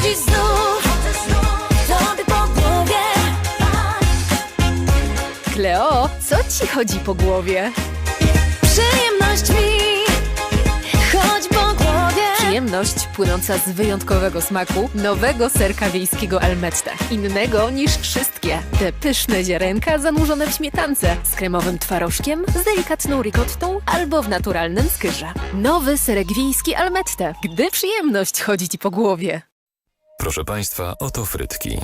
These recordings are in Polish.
Chodzi po głowie Kleo, co ci chodzi po głowie? Przyjemność mi Chodź po głowie Przyjemność płynąca z wyjątkowego smaku nowego serka wiejskiego Almette. Innego niż wszystkie. Te pyszne ziarenka zanurzone w śmietance z kremowym twarożkiem, z delikatną ricottą albo w naturalnym skyrze. Nowy serek wiejski Almette. Gdy przyjemność chodzi ci po głowie. Proszę Państwa, oto frytki.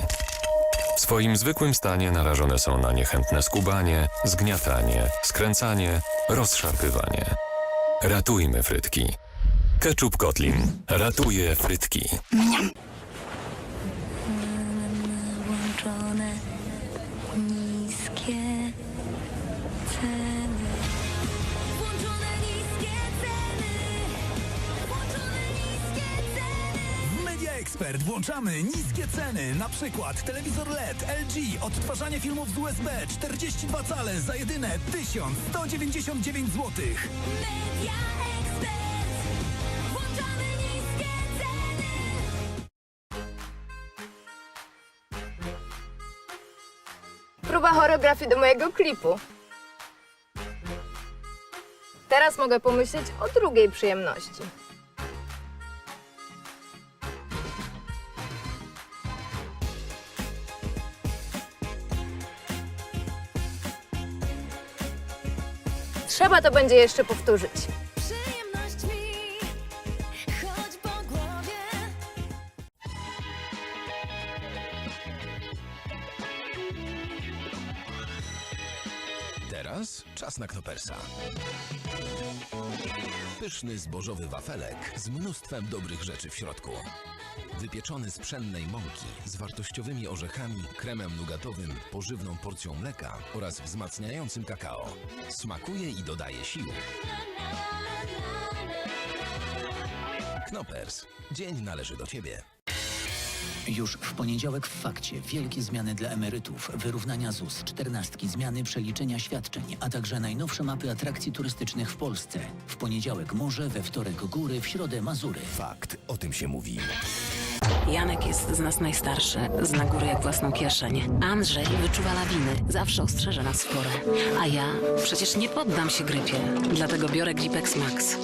W swoim zwykłym stanie narażone są na niechętne skubanie, zgniatanie, skręcanie, rozszarpywanie. Ratujmy frytki. Ketchup Kotlin ratuje frytki. Włączone niskie ceny Expert włączamy niskie ceny. Na przykład telewizor LED LG, odtwarzanie filmów z USB 42 cale za jedyne 1199 zł. Media Expert Włączone niskie ceny Próba choreografii do mojego klipu. Teraz mogę pomyśleć o drugiej przyjemności. Trzeba to będzie jeszcze powtórzyć. Przyjemność mi Chodź po głowie Teraz czas na knopersa. Pyszny zbożowy wafelek z mnóstwem dobrych rzeczy w środku. Wypieczony z pszennej mąki, z wartościowymi orzechami, kremem nugatowym, pożywną porcją mleka oraz wzmacniającym kakao. Smakuje i dodaje sił. Knopers. Dzień należy do Ciebie. Już w poniedziałek w fakcie wielkie zmiany dla emerytów, wyrównania ZUS, czternastki, zmiany przeliczenia świadczeń, a także najnowsze mapy atrakcji turystycznych w Polsce. W poniedziałek morze, we wtorek góry, w środę Mazury. Fakt. O tym się mówi. Janek jest z nas najstarszy, zna góry jak własną kieszeń. Andrzej wyczuwa lawiny, zawsze ostrzeże nas w porę. A ja przecież nie poddam się grypie, dlatego biorę Gripex Max.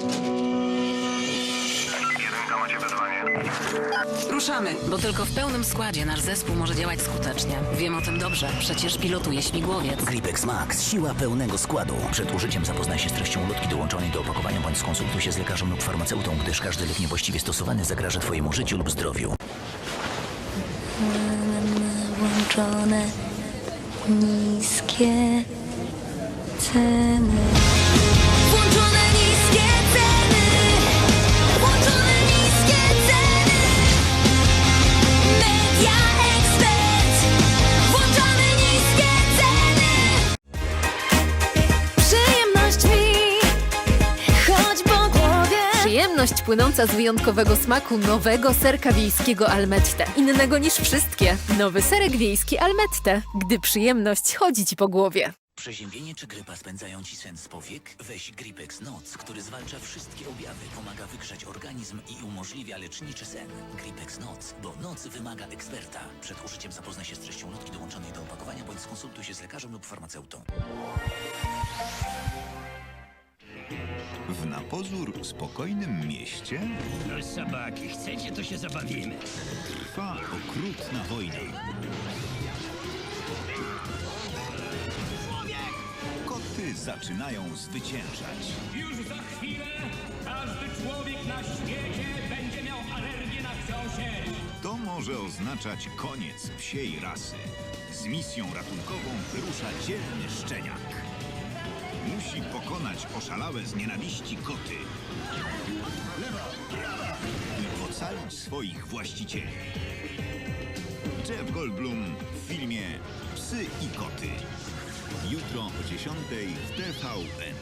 Ruszamy, bo tylko w pełnym składzie nasz zespół może działać skutecznie. Wiem o tym dobrze, przecież pilotuje śmigłowiec. Gripex Max, siła pełnego składu. Przed użyciem zapoznaj się z treścią lotki dołączonej do opakowania bądź skonsultuj się z lekarzem lub farmaceutą, gdyż każdy lek niewłaściwie stosowany zagraża Twojemu życiu lub zdrowiu. Włączone niskie ceny. Płynąca z wyjątkowego smaku nowego serka wiejskiego Almette. Innego niż wszystkie. Nowy serek wiejski Almette. Gdy przyjemność chodzi ci po głowie. Przeziębienie czy grypa spędzają ci sen z powiek? Weź Gripex Noc, który zwalcza wszystkie objawy, pomaga wygrzać organizm i umożliwia leczniczy sen. Gripex Noc, bo noc wymaga eksperta. Przed użyciem zapoznaj się z treścią lotki dołączonej do opakowania bądź skonsultuj się z lekarzem lub farmaceutą. W na pozór spokojnym mieście No sabaki, chcecie, to się zabawimy. trwa okrutna wojna. Koty zaczynają zwyciężać. Już za chwilę każdy człowiek na świecie będzie miał alergię na wsiosie. To może oznaczać koniec psiej rasy. Z misją ratunkową wyrusza dzielny szczeniak. Musi pokonać oszalałe z nienawiści koty. I ocalić swoich właścicieli. Jeff Goldblum w filmie Psy i koty. Jutro o 10 w TVN.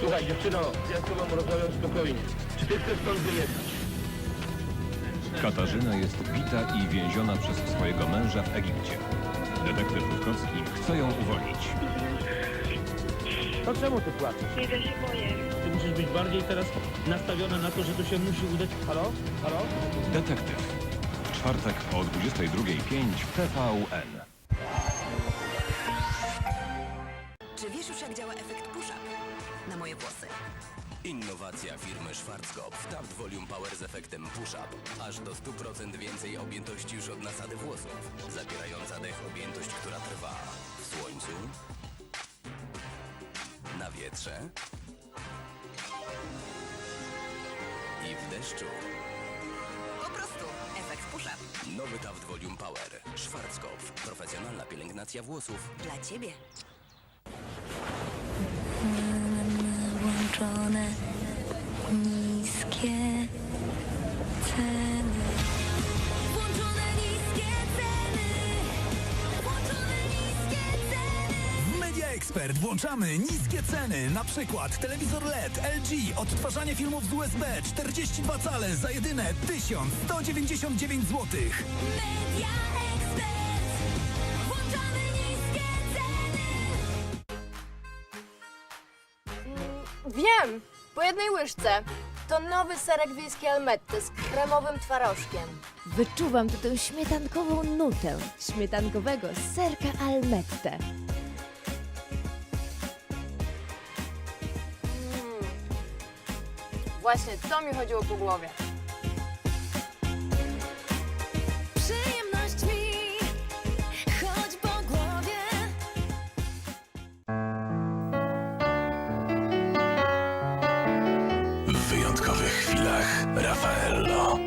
Słuchaj dziewczyno, ja z tobą rozmawiam spokojnie. Czy ty chcesz stąd wyjechać? Katarzyna jest bita i więziona przez swojego męża w Egipcie. Detektyw Rutkowski chce ją uwolnić. To czemu ty płaczesz? Nie wiem, się boję. Ty musisz musisz być bardziej teraz nastawiona na to, że to się musi udać. Halo? Halo? Detektyw. W czwartek o 22.05 w TVN. Czy wiesz już, jak działa efekt push-up na moje włosy? Innowacja firmy Schwarzkopf Taft Volume Power z efektem push-up. Aż do 100% więcej objętości już od nasady włosów. Zabierająca dech objętość, która trwa w słońcu, na wietrze i w deszczu. Po prostu efekt push-up. Nowy Taft Volume Power. Schwarzkopf. Profesjonalna pielęgnacja włosów. Dla ciebie. Włączone niskie ceny. Włączone niskie ceny. Włączone niskie ceny. W Media Expert włączamy niskie ceny. Na przykład telewizor LED LG, odtwarzanie filmów z USB 42 cale za jedyne 1199 zł. Media Expert. Wiem, po jednej łyżce. To nowy serek wiejski Almetty z kremowym twarożkiem. Wyczuwam tu tę śmietankową nutę śmietankowego serka Almette. Mm. Właśnie to mi chodziło po głowie. Wyjątkowych chwilach Raffaello.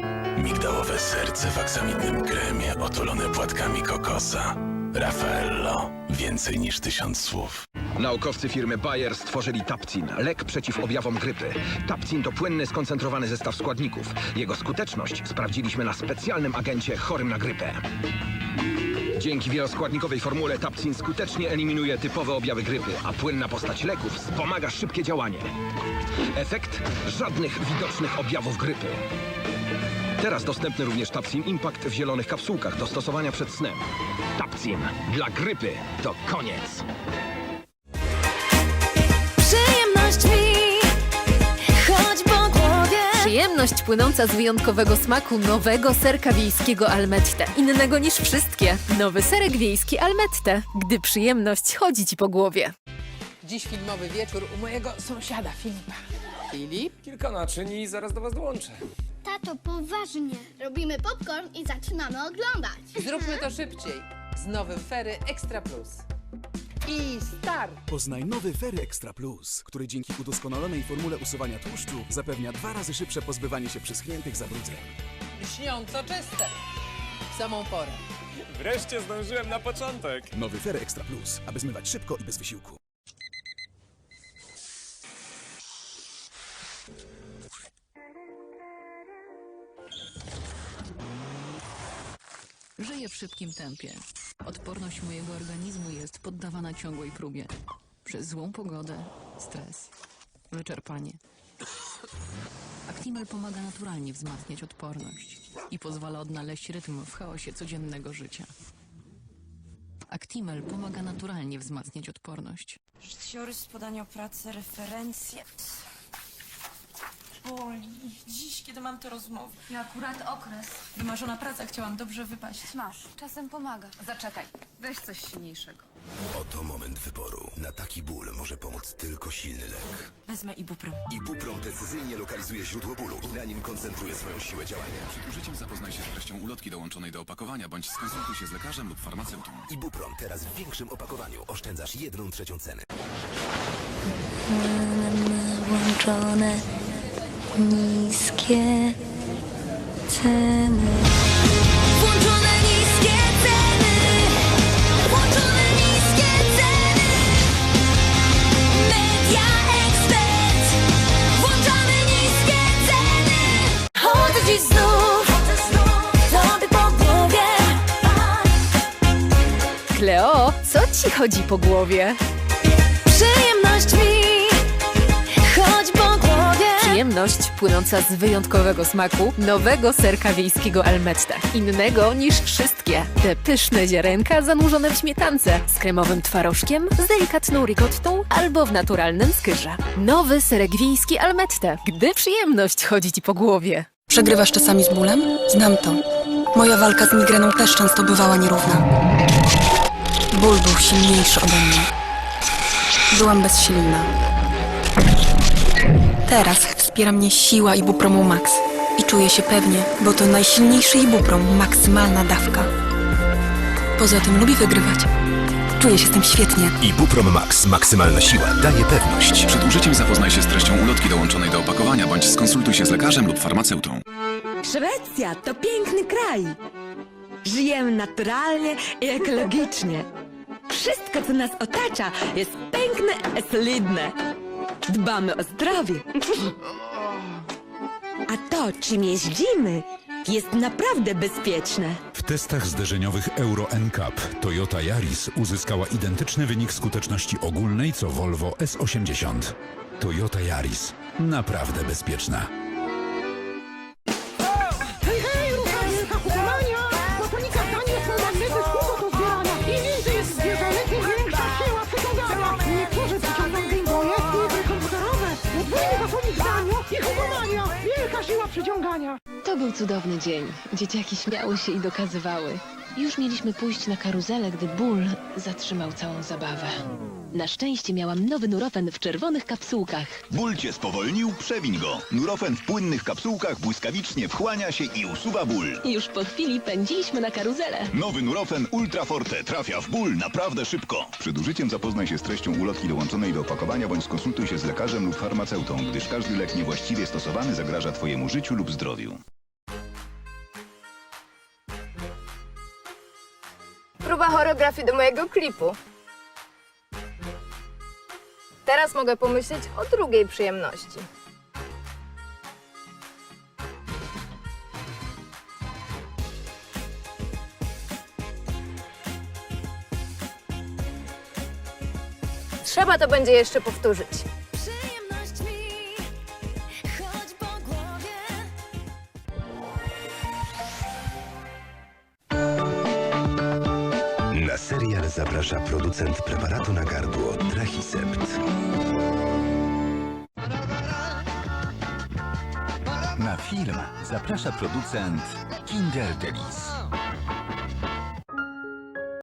Migdałowe serce w aksamitnym kremie otulone płatkami kokosa. Raffaello. Więcej niż tysiąc słów. Naukowcy firmy Bayer stworzyli Tapcin, lek przeciw objawom grypy. Tapcin to płynny, skoncentrowany zestaw składników. Jego skuteczność sprawdziliśmy na specjalnym agencie chorym na grypę. Dzięki wieloskładnikowej formule Tapcin skutecznie eliminuje typowe objawy grypy, a płynna postać leków wspomaga szybkie działanie. Efekt? Żadnych widocznych objawów grypy. Teraz dostępny również Tapcin Impact w zielonych kapsułkach do stosowania przed snem. Tapcin dla grypy to koniec. Przyjemność płynąca z wyjątkowego smaku nowego serka wiejskiego Almette. Innego niż wszystkie. Nowy serek wiejski Almette. Gdy przyjemność chodzi ci po głowie. Dziś filmowy wieczór u mojego sąsiada Filipa. Filip? Kilka naczyń i zaraz do was dołączę. Tato, poważnie. Robimy popcorn i zaczynamy oglądać. Zróbmy to szybciej. Z nowym Fery Extra Plus. I start! Poznaj nowy Fery Extra Plus, który dzięki udoskonalonej formule usuwania tłuszczu zapewnia dwa razy szybsze pozbywanie się przyschniętych zabrudzeń. Lśniąco czyste. W samą porę. Wreszcie zdążyłem na początek. Nowy Fery Extra Plus, aby zmywać szybko i bez wysiłku. Żyję w szybkim tempie. Odporność mojego organizmu jest poddawana ciągłej próbie. Przez złą pogodę, stres, wyczerpanie. Actimel pomaga naturalnie wzmacniać odporność i pozwala odnaleźć rytm w chaosie codziennego życia. Actimel pomaga naturalnie wzmacniać odporność. Życiorys, podanie o pracę, referencje. Boli. Dziś, kiedy mam te rozmowy. I akurat okres. Wymarzona praca, chciałam dobrze wypaść. Masz, czasem pomaga. Zaczekaj, weź coś silniejszego. Oto moment wyboru. Na taki ból może pomóc tylko silny lek. Wezmę Ibuprom. Ibuprom precyzyjnie lokalizuje źródło bólu i na nim koncentruje swoją siłę działania. Przed użyciem zapoznaj się z treścią ulotki dołączonej do opakowania, bądź skonsultuj się z lekarzem lub farmaceutą. Ibuprom teraz w większym opakowaniu. Oszczędzasz jedną trzecią ceny. Włączone niskie ceny. Włączone niskie ceny. Włączone niskie ceny. Media Expert. Włączamy niskie ceny. Chodzę dziś znów. Tobie po głowie. Kleo, co ci chodzi po głowie? Przyjemność mi. Przyjemność płynąca z wyjątkowego smaku nowego serka wiejskiego Almette. Innego niż wszystkie. Te pyszne ziarenka zanurzone w śmietance z kremowym twarożkiem, z delikatną ricottą albo w naturalnym skyrze. Nowy serek wiejski Almette. Gdy przyjemność chodzi ci po głowie. Przegrywasz czasami z bólem? Znam to. Moja walka z migreną też często bywała nierówna. Ból był silniejszy ode mnie. Byłam bezsilna. Teraz wspiera mnie siła Ibupromu Max. I czuję się pewnie, bo to najsilniejszy Ibuprom, maksymalna dawka. Poza tym lubię wygrywać. Czuję się z tym świetnie. Ibuprom Max. Maksymalna siła daje pewność. Przed użyciem zapoznaj się z treścią ulotki dołączonej do opakowania, bądź skonsultuj się z lekarzem lub farmaceutą. Szwecja to piękny kraj. Żyjemy naturalnie i ekologicznie. Wszystko, co nas otacza, jest piękne i solidne. Dbamy o zdrowie. A to, czym jeździmy, jest naprawdę bezpieczne. W testach zderzeniowych Euro NCAP Toyota Yaris uzyskała identyczny wynik skuteczności ogólnej co Volvo S80. Toyota Yaris. Naprawdę bezpieczna. Przyciągania. To był cudowny dzień. Dzieciaki śmiały się i dokazywały. Już mieliśmy pójść na karuzelę, gdy ból zatrzymał całą zabawę. Na szczęście miałam nowy Nurofen w czerwonych kapsułkach. Ból cię spowolnił? Przewiń go. Nurofen w płynnych kapsułkach błyskawicznie wchłania się i usuwa ból. Już po chwili pędziliśmy na karuzelę. Nowy Nurofen Ultra Forte trafia w ból naprawdę szybko. Przed użyciem zapoznaj się z treścią ulotki dołączonej do opakowania bądź skonsultuj się z lekarzem lub farmaceutą, gdyż każdy lek niewłaściwie stosowany zagraża Twojemu życiu lub zdrowiu. Próba choreografii do mojego klipu. Teraz mogę pomyśleć o drugiej przyjemności. Trzeba to będzie jeszcze powtórzyć. Serial zaprasza producent preparatu na gardło Trachisept. Na film zaprasza producent Kinder Delice.